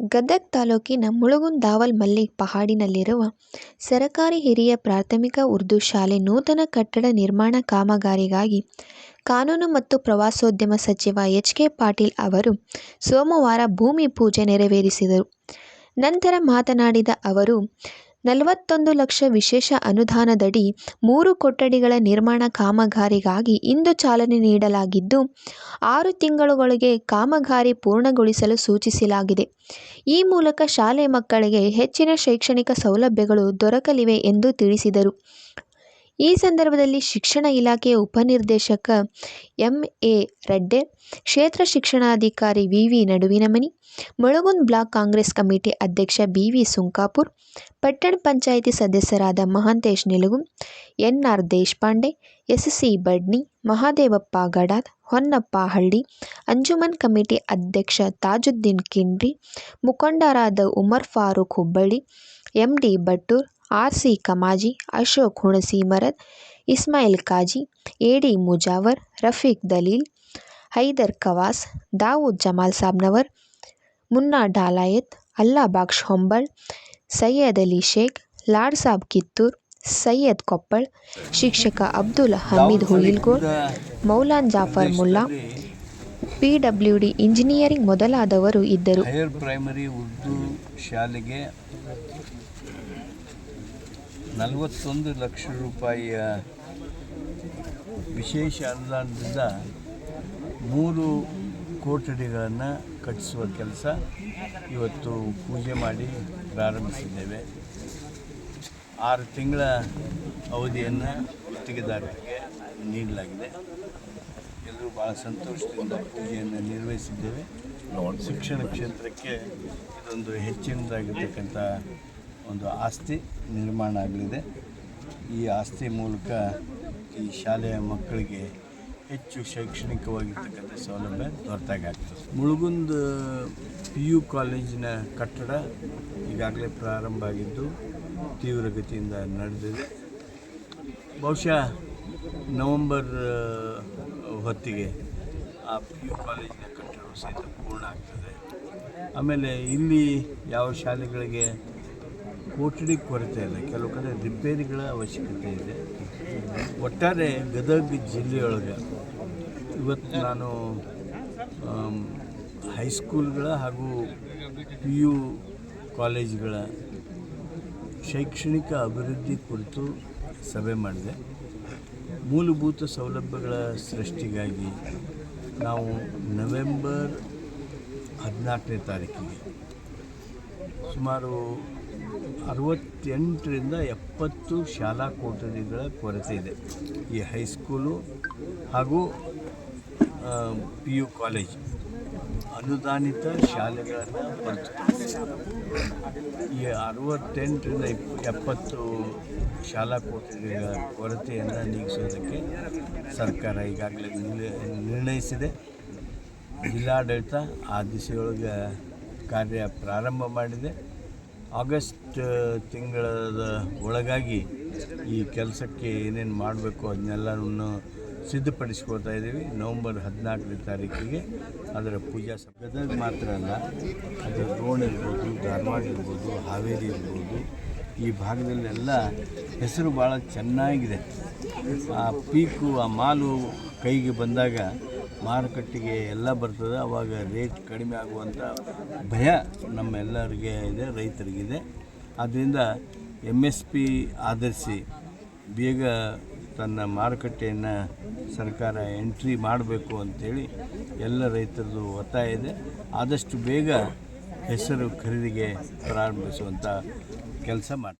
ಗದಗ ತಾಲೂಕಿನ ಮುಳಗುಂದಾವಲ್ ಮಲ್ಲಿಗ್ ಪಹಾಡಿನಲ್ಲಿರುವ ಸರಕಾರಿ ಹಿರಿಯ ಪ್ರಾಥಮಿಕ ಉರ್ದು ಶಾಲೆ ನೂತನ ಕಟ್ಟಡ ನಿರ್ಮಾಣ ಕಾಮಗಾರಿಗಾಗಿ ಕಾನೂನು ಮತ್ತು ಪ್ರವಾಸೋದ್ಯಮ ಸಚಿವ ಎಚ್ ಕೆ ಪಾಟೀಲ್ ಅವರು ಸೋಮವಾರ ಭೂಮಿ ಪೂಜೆ ನೆರವೇರಿಸಿದರು. ನಂತರ ಮಾತನಾಡಿದ ಅವರು ನಲವತ್ತೊಂದು ಲಕ್ಷ ವಿಶೇಷ ಅನುದಾನದಡಿ ಮೂರು ಕೊಠಡಿಗಳ ನಿರ್ಮಾಣ ಕಾಮಗಾರಿಗಾಗಿ ಇಂದು ಚಾಲನೆ ನೀಡಲಾಗಿದ್ದು, ಆರು ತಿಂಗಳುಗಳಿಗೆ ಕಾಮಗಾರಿ ಪೂರ್ಣಗೊಳಿಸಲು ಸೂಚಿಸಲಾಗಿದೆ. ಈ ಮೂಲಕ ಶಾಲೆ ಮಕ್ಕಳಿಗೆ ಹೆಚ್ಚಿನ ಶೈಕ್ಷಣಿಕ ಸೌಲಭ್ಯಗಳು ದೊರಕಲಿವೆ ಎಂದು ತಿಳಿಸಿದರು. ಈ ಸಂದರ್ಭದಲ್ಲಿ ಶಿಕ್ಷಣ ಇಲಾಖೆಯ ಉಪನಿರ್ದೇಶಕ ಎಂ ಎ ರೆಡ್ಡೆ, ಕ್ಷೇತ್ರ ಶಿಕ್ಷಣಾಧಿಕಾರಿ V V Naduvinamani, Mulgund block congress committee ಅಧ್ಯಕ್ಷ ಬಿ ವಿ ಸುಂಕಾಪುರ್, ಪಟ್ಟಣ ಪಂಚಾಯಿತಿ ಸದಸ್ಯರಾದ Mahantesh Nilugum N R Deshpande S C Badni, Mahadevappa Gadad, Honnappa Halli, Anjuman committee ಅಧ್ಯಕ್ಷ ತಾಜುದ್ದೀನ್ ಕಿಂಡ್ರಿ ಮುಖಂಡರಾದ Umar Farooq Hubballi M D Battur R C Kamaji, Ashok Hunasi Marad, Ismail Kazi A D Mujawar, Rafiq Dalil, Haider Kawas, Dawood Jamal साबनवर, Munna डालायत अल्लाह बाख्श होंबल सैयद अली शेख, लाड साहब कित्तूर, सैयद कोप्पल, शिक्षक Abdul Hameed Huilgor Maulana Jafar Mulla P W D engineering ಮೊದಲಾದವರು ಇದ್ದರು. Higher primary Urdu ಶಾಲೆಗೆ ನಲವತ್ತೊಂದು ಲಕ್ಷ ರೂಪಾಯಿಯ ವಿಶೇಷ ಅನುದಾನದಿಂದ ಮೂರು ಕೊಠಡಿಗಳನ್ನು ಕಟ್ಟಿಸುವ ಕೆಲಸ ಇವತ್ತು ಪೂಜೆ ಮಾಡಿ ಪ್ರಾರಂಭಿಸಿದ್ದೇವೆ. ಆರು ತಿಂಗಳ ಅವಧಿಯನ್ನು ಗುತ್ತಿಗೆದಾರರಿಗೆ ನೀಡಲಾಗಿದೆ. ಎಲ್ಲರೂ ಭಾಳ ಸಂತೋಷದಿಂದ ಪೂಜೆಯನ್ನು ನಿರ್ವಹಿಸಿದ್ದೇವೆ. ಶಿಕ್ಷಣ ಕ್ಷೇತ್ರಕ್ಕೆ ಇದೊಂದು ಹೆಚ್ಚಿನದಾಗಿರ್ತಕ್ಕಂಥ ಒಂದು ಆಸ್ತಿ ನಿರ್ಮಾಣ ಆಗಲಿದೆ. ಈ ಆಸ್ತಿ ಮೂಲಕ ಈ ಶಾಲೆಯ ಮಕ್ಕಳಿಗೆ ಹೆಚ್ಚು ಶೈಕ್ಷಣಿಕವಾಗಿರ್ತಕ್ಕಂಥ ಸೌಲಭ್ಯ ದೊರೆತಾಗ್ತದೆ ಮುಳುಗುಂದ ಪಿ ಯು ಕಾಲೇಜಿನ ಕಟ್ಟಡ ಈಗಾಗಲೇ ಪ್ರಾರಂಭ ಆಗಿದ್ದು ತೀವ್ರಗತಿಯಿಂದ ನಡೆದಿದೆ. ಬಹುಶಃ ನವಂಬರ್ ಹೊತ್ತಿಗೆ ಆ ಪಿ ಯು ಕಾಲೇಜಿನ ಕಟ್ಟಡ ಸಹಿತ ಪೂರ್ಣ ಆಗ್ತದೆ. ಆಮೇಲೆ ಇಲ್ಲಿ ಯಾವ ಶಾಲೆಗಳಿಗೆ ಕೊಠಡಿ ಕೊರತೆ ಇಲ್ಲ, ಕೆಲವು ಕಡೆ ರಿಪೇರಿಗಳ ಅವಶ್ಯಕತೆ ಇದೆ. ಒಟ್ಟಾರೆ ಗದಗ ಜಿಲ್ಲೆಯೊಳಗೆ ಇವತ್ತು ನಾನು ಹೈಸ್ಕೂಲ್ಗಳ ಹಾಗೂ ಪಿ ಯು ಕಾಲೇಜ್ಗಳ ಶೈಕ್ಷಣಿಕ ಅಭಿವೃದ್ಧಿ ಕುರಿತು ಸಭೆ ಮಾಡಿದೆ. ಮೂಲಭೂತ ಸೌಲಭ್ಯಗಳ ಸೃಷ್ಟಿಗಾಗಿ ನಾವು ನವೆಂಬರ್ ಹದಿನಾಲ್ಕನೇ ತಾರೀಕಿಗೆ ಸುಮಾರು ಅರವತ್ತೆಂಟರಿಂದ ಎಪ್ಪತ್ತು ಶಾಲಾ ಕೊಠಡಿಗಳ ಕೊರತೆ ಇದೆ. ಈ ಹೈಸ್ಕೂಲು ಹಾಗೂ ಪಿ ಯು ಕಾಲೇಜ್. ಅನುದಾನಿತ ಶಾಲೆಗಳನ್ನು ಈ ಅರವತ್ತೆಂಟರಿಂದ ಇಪ್ ಎಪ್ಪತ್ತು ಶಾಲಾ ಕೋಟೆಗಳ ಕೊರತೆಯನ್ನು ನೀಗಿಸೋದಕ್ಕೆ ಸರ್ಕಾರ ಈಗಾಗಲೇ ನಿರ್ಣಯಿಸಿದೆ. ಜಿಲ್ಲಾಡಳಿತ ಆ ದಿಸೆಯೊಳಗೆ ಕಾರ್ಯ ಪ್ರಾರಂಭ ಮಾಡಿದೆ. ಆಗಸ್ಟ್ ತಿಂಗಳದ ಒಳಗಾಗಿ ಈ ಕೆಲಸಕ್ಕೆ ಏನೇನು ಮಾಡಬೇಕು ಅದನ್ನೆಲ್ಲವನ್ನು ಸಿದ್ಧಪಡಿಸ್ಕೊಳ್ತಾ ಇದ್ದೀವಿ. ನವಂಬರ್ ಹದಿನಾಲ್ಕನೇ ತಾರೀಕಿಗೆ ಅದರ ಪೂಜಾ ಗದಗ ಮಾತ್ರ ಅಲ್ಲ, ಅದು ರೋಣ ಇರ್ಬೋದು, ಧಾರವಾಡ ಇರ್ಬೋದು, ಹಾವೇರಿ ಇರ್ಬೋದು, ಈ ಭಾಗದಲ್ಲೆಲ್ಲ ಹೆಸರು ಭಾಳ ಚೆನ್ನಾಗಿದೆ. ಆ ಪೀಕು, ಆ ಮಾಲು ಕೈಗೆ ಬಂದಾಗ ಮಾರುಕಟ್ಟೆಗೆ ಎಲ್ಲ ಬರ್ತದೆ. ಅವಾಗ ರೇಟ್ ಕಡಿಮೆ ಆಗುವಂಥ ಭಯ ನಮ್ಮೆಲ್ಲರಿಗೆ ಇದೆ, ರೈತರಿಗಿದೆ. ಆದ್ದರಿಂದ ಎಂ ಎಸ್ ಪಿ ಆಧರಿಸಿ ಬೇಗ ತನ್ನ ಮಾರುಕಟ್ಟೆಯನ್ನು ಸರ್ಕಾರ ಎಂಟ್ರಿ ಮಾಡಬೇಕು ಅಂಥೇಳಿ ಎಲ್ಲ ರೈತರದು ಒತ್ತಾಯ ಇದೆ. ಆದಷ್ಟು ಬೇಗ ಹೆಸರು ಖರೀದಿಗೆ ಪ್ರಾರಂಭಿಸುವಂಥ ಕೆಲಸ ಮಾಡಿ